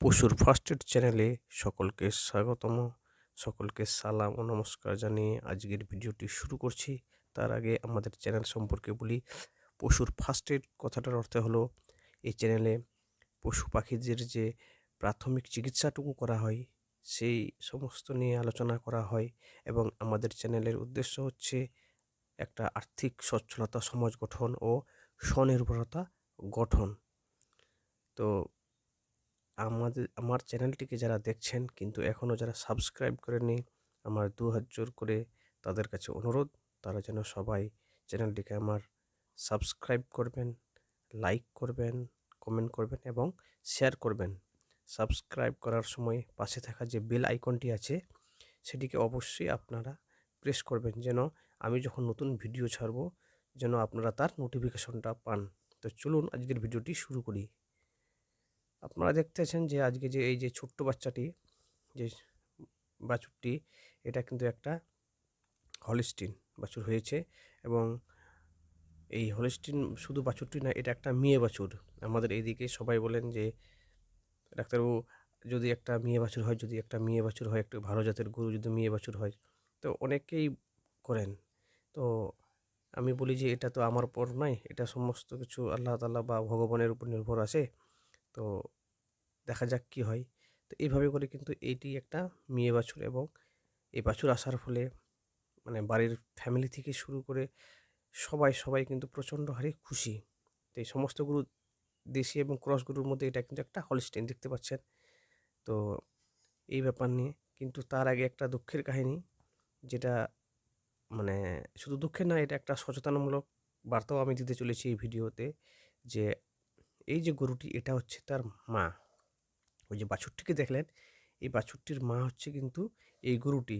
পশুর first aid চ্যানেলে সকলকে স্বাগতম। সকলকে সালাম ও নমস্কার জানিয়ে আজকের ভিডিওটি শুরু করছি। তার আগে আমাদের চ্যানেল সম্পর্কে বলি, পশুর ফার্স্ট এড কথাটার অর্থ হলো, এই চ্যানেলে পশু পাখিদের যে প্রাথমিক চিকিৎসাটুকু করা হয়, সেই সমস্ত নিয়ে আলোচনা করা হয় এবং আমাদের চ্যানেলের উদ্দেশ্য হচ্ছে একটা আর্থিক সচ্ছলতা সমাজ গঠন ও স্বনির্ভরতা গঠন। তো আমাদের, আমার চ্যানেলটিকে যারা দেখছেন কিন্তু এখনও যারা সাবস্ক্রাইব করেনি আমার দু হাত জোর করে তাদের কাছে অনুরোধ, তারা যেন সবাই চ্যানেলটিকে আমার সাবস্ক্রাইব করবেন, লাইক করবেন, কমেন্ট করবেন এবং শেয়ার করবেন। সাবস্ক্রাইব করার সময় পাশে থাকা যে বেল আইকনটি আছে, সেটিকে অবশ্যই আপনারা প্রেস করবেন যেন আমি যখন নতুন ভিডিও ছাড়ব, যেন আপনারা তার নোটিফিকেশনটা পান। তো চলুন আজকের ভিডিওটি শুরু করি। আপনারা দেখতেছেন যে আজকে যে এই যে ছোট্ট বাচ্চাটি, যে বাছুরটি, এটা কিন্তু একটা হলিস্টিন বাছুর হয়েছে এবং এই হলিস্টিন শুধু বাছুরটি না, এটা একটা মেয়ে বাছুর। আমাদের এইদিকে সবাই বলেন যে, ডাক্তারবাবু, যদি একটা মেয়ে বাছুর হয়, যদি একটা মেয়ে বাছুর হয়, একটু ভালো জাতের গরু যদি মেয়ে বাছুর হয়, তো অনেকেই করেন। তো আমি বলি যে, এটা তো আমার পর নয়, এটা সমস্ত কিছু আল্লাহ তাল্লাহ বা ভগবানের উপর নির্ভর আছে। তো দেখা যাক কি হয়। তো এইভাবে করে কিন্তু এইটি একটা মেয়ে বাছুর এবং এই বাছুর আসার ফলে মানে বাড়ির ফ্যামিলি থেকে শুরু করে সবাই সবাই কিন্তু প্রচণ্ড হারে খুশি। তো এই সমস্ত গরু দেশি এবং ক্রস গরুর মধ্যে এটা কিন্তু একটা হলস্টেন দেখতে পাচ্ছেন। তো এই ব্যাপার নিয়ে কিন্তু তার আগে একটা দুঃখের কাহিনী, যেটা মানে শুধু দুঃখের না এটা একটা সচেতনমূলক বার্তাও আমি দিতে চলেছি এই ভিডিওতে যে এই যে গরুটি, এটা হচ্ছে তার মা। ওই যে বাছুরটিকে দেখলেন, এই বাছুরটির মা হচ্ছে কিন্তু এই গরুটি।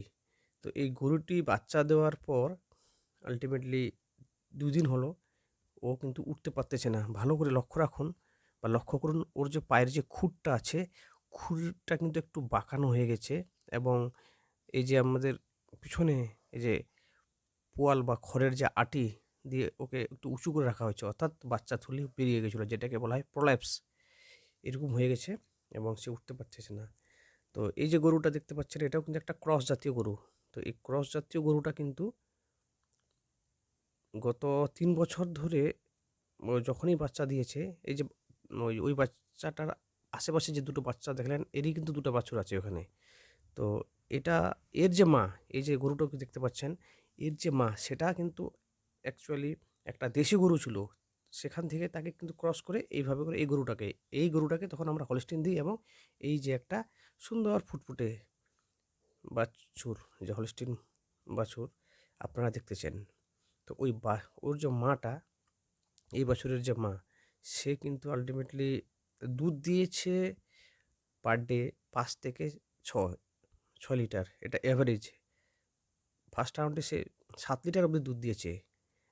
তো এই গরুটি বাচ্চা দেওয়ার পর আলটিমেটলি দুদিন হলো, ও কিন্তু উঠতে পারতেছে না। ভালো করে লক্ষ্য রাখুন বা লক্ষ্য করুন, ওর যে পায়ের যে খুঁটটা আছে খুঁটটা কিন্তু একটু বাঁকানো হয়ে গেছে এবং এই যে আমাদের পিছনে এই যে পোয়াল বা খড়ের যে আটি দিয়ে ওকে একটু উঁচু করে রাখা হয়েছে। অর্থাৎ বাচ্চা থুলি বেরিয়ে গেছিল, যেটাকে বলা হয় প্রোল্যাপস এরকম হয়ে গেছে এবং সে উঠতে পারতেছে না। তো এই যে গরুটা দেখতে পাচ্ছেন, এটাও কিন্তু একটা ক্রস জাতীয় গরু। তো এই ক্রস জাতীয় গরুটা কিন্তু গত তিন বছর ধরে যখনই বাচ্চা দিয়েছে, এই যে ওই ওই বাচ্চাটার আশেপাশে যে দুটো বাচ্চা দেখলেন, এরই কিন্তু দুটো বাছুর আছে ওখানে। তো এটা এর যে মা, এই যে গরুটাকে দেখতে পাচ্ছেন, এর যে মা, সেটা কিন্তু অ্যাকচুয়ালি একটা দেশি গরু ছিল, সেখান থেকে তাকে কিন্তু ক্রস করে এইভাবে করে এই গরুটাকে এই গরুটাকে তখন আমরা হলস্টিন দিই এবং এই যে একটা সুন্দর ফুটফুটে বাছুর যে হলস্টিন বাছুর আপনারা দেখতেছেন তো ওই বা, ওর যে মাটা, এই বাছুরের যে মা, সে কিন্তু আলটিমেটলি দুধ দিয়েছে পার ডে পাঁচ থেকে ছ ছ লিটার, এটা অ্যাভারেজ ফার্স্ট রাউন্ডে সে সাত লিটার অবধি দুধ দিয়েছে।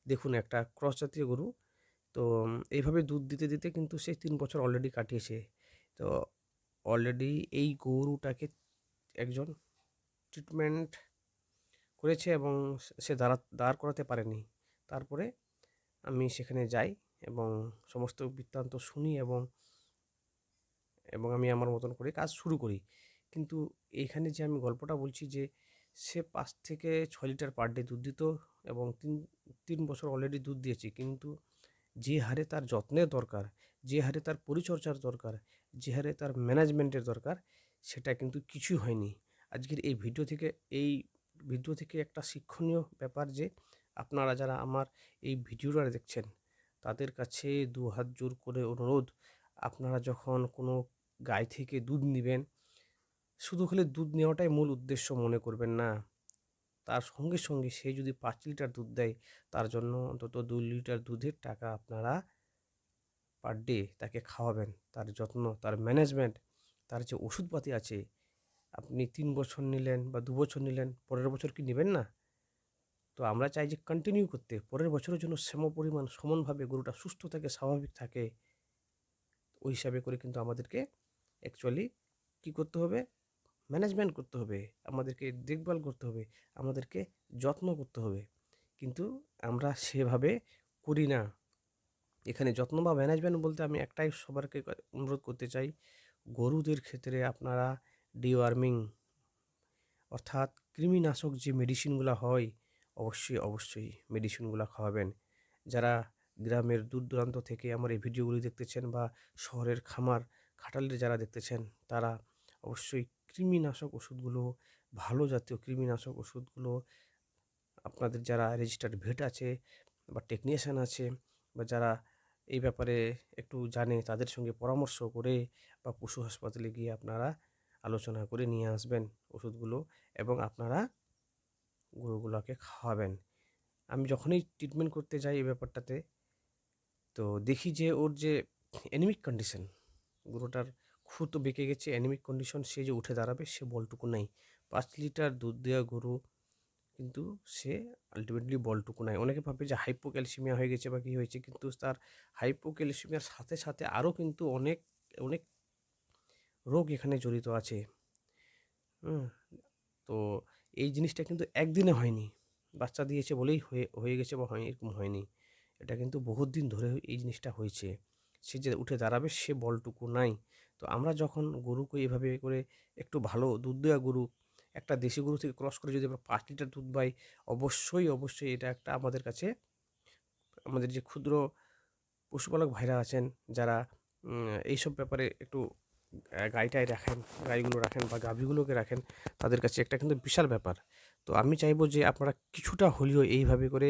দেখুন একটা ক্রস জাতীয় গরু। তো এইভাবে দুধ দিতে দিতে কিন্তু সে তিন বছর অলরেডি কাটিয়েছে। তো অলরেডি এই গরুটাকে একজন ট্রিটমেন্ট করেছে এবং সে দাঁড়া, দাঁড় করাতে পারেনি। তারপরে আমি সেখানে যাই এবং সমস্ত বৃত্তান্ত শুনি এবং এবং আমি আমার মতন করে কাজ শুরু করি। কিন্তু এইখানে যে আমি গল্পটা বলছি যে, সে পাঁচ থেকে ছয় লিটার পার ডে দুধ দিত। এবং তিন তিন বছর অলরেডি দুধ দিয়েছি। কিন্তু যে হারে তার যত্নের দরকার, যে হারে তার পরিচর্যার দরকার, যে হারে তার ম্যানেজমেন্টের দরকার, সেটা কিন্তু কিছুই হয়নি। আজকের এই ভিডিও থেকে, এই ভিডিও থেকে একটা শিক্ষণীয় ব্যাপার যে, আপনারা যারা আমার এই ভিডিওটা দেখছেন, তাদের কাছে দু হাত জোর করে অনুরোধ, আপনারা যখন কোনো গাই থেকে দুধ নেবেন, শুধু খালি দুধ নেওয়াটাই মূল উদ্দেশ্য মনে করবেন না। তার সঙ্গে সঙ্গে সে যদি পাঁচ লিটার দুধ দেয়, তার জন্য অন্তত দু লিটার দুধের টাকা আপনারা পার ডে তাকে খাওয়াবেন। তার যত্ন, তার ম্যানেজমেন্ট তার যে ওষুধপাতি আছে, আপনি তিন বছর নিলেন বা দু বছর নিলেন, পরের বছর কি নেবেন না? তো আমরা চাই যে কন্টিনিউ করতে, পরের বছরের জন্য সম পরিমাণ, সমানভাবে গরুটা সুস্থ থাকে, স্বাভাবিক থাকে, ওই হিসাবে করে কিন্তু আমাদেরকে অ্যাকচুয়ালি কী করতে হবে? ম্যানেজমেন্ট করতে হবে, আমাদেরকে দেখভাল করতে হবে, আমাদেরকে যত্ন করতে হবে। কিন্তু আমরা সেভাবে করি না। এখানে যত্ন বা ম্যানেজমেন্ট বলতে আমি একটাই সবারকে অনুরোধ করতে চাই, গরুদের ক্ষেত্রে আপনারা ডিওয়ার্মিং অর্থাৎ কৃমিনাশক যে মেডিসিনগুলো হয়, অবশ্যই অবশ্যই মেডিসিনগুলো খাওয়াবেন। যারা গ্রামের দূর দূরান্ত থেকে আমার এই ভিডিওগুলি দেখতেছেন বা শহরের খামার, খাটালের যারা দেখতেছেন, তারা অবশ্যই কৃমিনাশক ওষুধগুলো, ভালো জাতীয় কৃমিনাশক ওষুধগুলো, আপনাদের যারা রেজিস্টার্ড ভেট আছে বা টেকনিশিয়ান আছে বা যারা এই ব্যাপারে একটু জানে, তাদের সঙ্গে পরামর্শ করে বা পশু হাসপাতালে গিয়ে আপনারা আলোচনা করে নিয়ে আসবেন ওষুধগুলো এবং আপনারা গরুগুলোকে খাওয়াবেন। আমি যখনই ট্রিটমেন্ট করতে যাই এই ব্যাপারটাতে, তো দেখি যে ওর যে অ্যানিমিক কন্ডিশন গরুটার খুঁতো বেঁকে গেছে অ্যানিমিক কন্ডিশন সে যে উঠে দাঁড়াবে, সে বলটুকু নাই। পাঁচ লিটার দুধ দেওয়া গরু কিন্তু সে আলটিমেটলি বলটুকু নাই। অনেকে ভাবে যে হাইপোক্যালসিমিয়া হয়ে গেছে বা কী হয়েছে, কিন্তু তার হাইপো হাইপোক্যালসিমিয়ার সাথে সাথে আরও কিন্তু অনেক অনেক রোগ এখানে জড়িত আছে। তো এই জিনিসটা কিন্তু একদিনে হয়নি। বাচ্চা দিয়েছে বলেই হয়ে হয়ে গেছে বা হয়, এরকম হয়নি। এটা কিন্তু বহুত দিন ধরে এই জিনিসটা হয়েছে। সে যে উঠে দাঁড়াবে, সে বলটুকু নাই। তো আমরা যখন গরুকে এভাবে করে একটু ভালো দুধ দেওয়া গরু, একটা দেশি গরু থেকে ক্রস করে যদি আমরা পাঁচ লিটার দুধ পাই, অবশ্যই অবশ্যই এটা একটা আমাদের কাছে, আমাদের যে ক্ষুদ্র পশুপালক ভাইরা আছেন, যারা এইসব ব্যাপারে একটু গাইটাই রাখেন, গাইগুলো রাখেন বা গাভীগুলোকে রাখেন, তাদের কাছে একটা কিন্তু বিশাল ব্যাপার। তো আমি চাইব যে আপনারা কিছুটা হলেও এইভাবে করে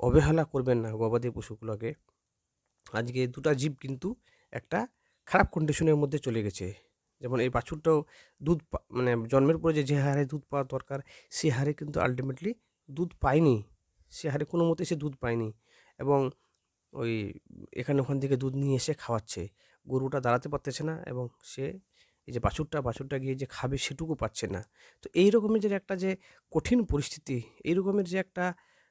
অবহেলা করবেন না গবাদি পশুগুলোকে। আজকে দুটা জীব কিন্তু একটা খারাপ কন্ডিশনের মধ্যে চলে গেছে। যেমন এই বাছুরটাও দুধ মানে জন্মের পরে যে হারে দুধ পাওয়া দরকার, সে হারে কিন্তু আলটিমেটলি দুধ পায়নি। সে হারে কোনো মতে সে দুধ পায়নি এবং ওই এখানে ওখান থেকে দুধ নিয়ে এসে খাওয়াচ্ছে। গরুটা দাঁড়াতে পারতেছে না এবং সে এই যে বাছুরটা বাছুরটা গিয়ে যে খাবে সেটুকু পাচ্ছে না। তো এই রকমের যে একটা যে কঠিন পরিস্থিতি, এই রকমের যে একটা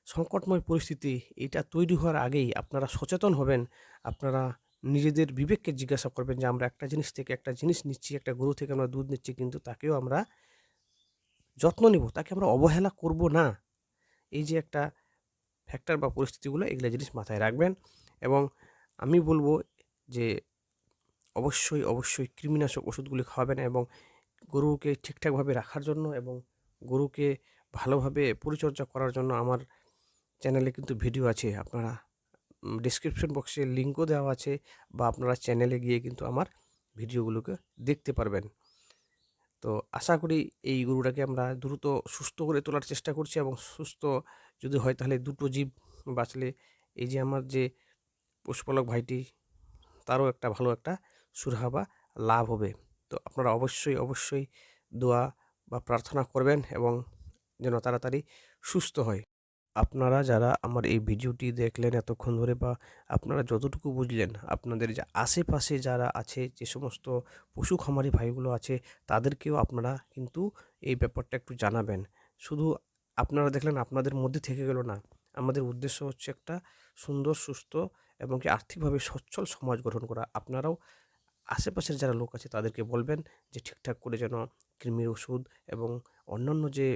সংকটময় পরিস্থিতি, এটা তৈরি হওয়ার আগেই আপনারা সচেতন হবেন। আপনারা নিজেদের বিবেককে জিজ্ঞাসা করবেন যে, আমরা একটা জিনিস থেকে একটা জিনিস নিচ্ছি, একটা গরু থেকে আমরা দুধ নিচ্ছি, কিন্তু তাকেও আমরা যত্ন নিব, তাকে আমরা অবহেলা করব না। এই যে একটা ফ্যাক্টর বা পরিস্থিতিগুলো, এগুলো জিনিস মাথায় রাখবেন এবং আমি বলব যে, অবশ্যই অবশ্যই কৃমিনাশক ওষুধগুলি খাওয়াবেন এবং গরুকে ঠিকঠাকভাবে রাখার জন্য এবং গরুকে ভালোভাবে পরিচর্যা করার জন্য আমার চ্যানেলে কিন্তু ভিডিও আছে, আপনারা ডিসক্রিপশন বক্সে লিঙ্কও দেওয়া আছে বা আপনারা চ্যানেলে গিয়ে কিন্তু আমার ভিডিওগুলোকে দেখতে পারবেন। তো আশা করি এই গরুটাকে আমরা দ্রুত সুস্থ করে তোলার চেষ্টা করছি এবং সুস্থ যদি হয় তাহলে দুটো জীব বাঁচলে এই যে আমার যে পশুপালক ভাইটি, তারও একটা ভালো একটা সুরাহা বা লাভ হবে। তো আপনারা অবশ্যই অবশ্যই দোয়া বা প্রার্থনা করবেন এবং যেন তাড়াতাড়ি সুস্থ হয়। আপনারা যারা আমার এই ভিডিওটি দেখলেন এতক্ষণ ধরে বা আপনারা যতটুকু বুঝলেন, আপনাদের যে আশেপাশে যারা আছে, যে সমস্ত পশু খামারি ভাইগুলো আছে, তাদেরকেও আপনারা কিন্তু এই ব্যাপারটা একটু জানাবেন। শুধু আপনারা দেখলেন আপনাদের মধ্যে থেকে গেল না, আমাদের উদ্দেশ্য হচ্ছে একটা সুন্দর, সুস্থ এবং কি আর্থিকভাবে সচ্ছল সমাজ গঠন করা। আপনারাও আশেপাশের যারা লোক আছে, তাদেরকে বলবেন যে ঠিকঠাক করে যেন কৃমির ওষুধ এবং অন্যান্য যে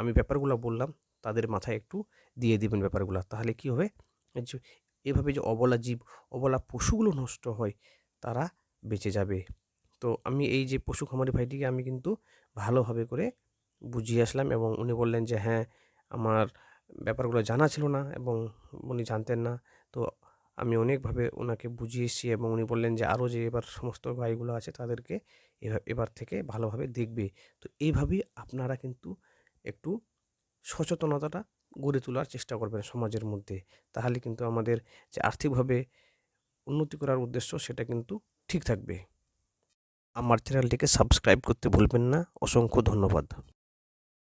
আমি ব্যাপারগুলো বললাম তাদের মাথায় একটু দিয়ে দিবেন ব্যাপারগুলো। তাহলে কি হবে? এভাবে যে অবলা জীব, অবলা পশুগুলো নষ্ট হয়, তারা বেঁচে যাবে। তো আমি এই যে পশু খামারি ভাইটিকে আমি কিন্তু ভালোভাবে করে বুঝিয়ে আসলাম এবং উনি বললেন যে হ্যাঁ আমার ব্যাপারগুলো জানা ছিল না এবং উনি জানতেন না। তো আমি অনেকভাবে ওনাকে বুঝিয়েছি এবং উনি বললেন যে, আরও যে এবার সমস্ত গাইগুলো আছে তাদেরকে এবার থেকে ভালোভাবে দেখবে। তো এইভাবেই আপনারা কিন্তু একটু সচেতনতাটা গড়ে তোলার চেষ্টা করবেন সমাজের মধ্যে। তাহলে কিন্তু আমাদের যে আর্থিকভাবে উন্নতি করার উদ্দেশ্য সেটা কিন্তু ঠিক থাকবে। আমার চ্যানেলটিকে সাবস্ক্রাইব করতে ভুলবেন না। অসংখ্য ধন্যবাদ।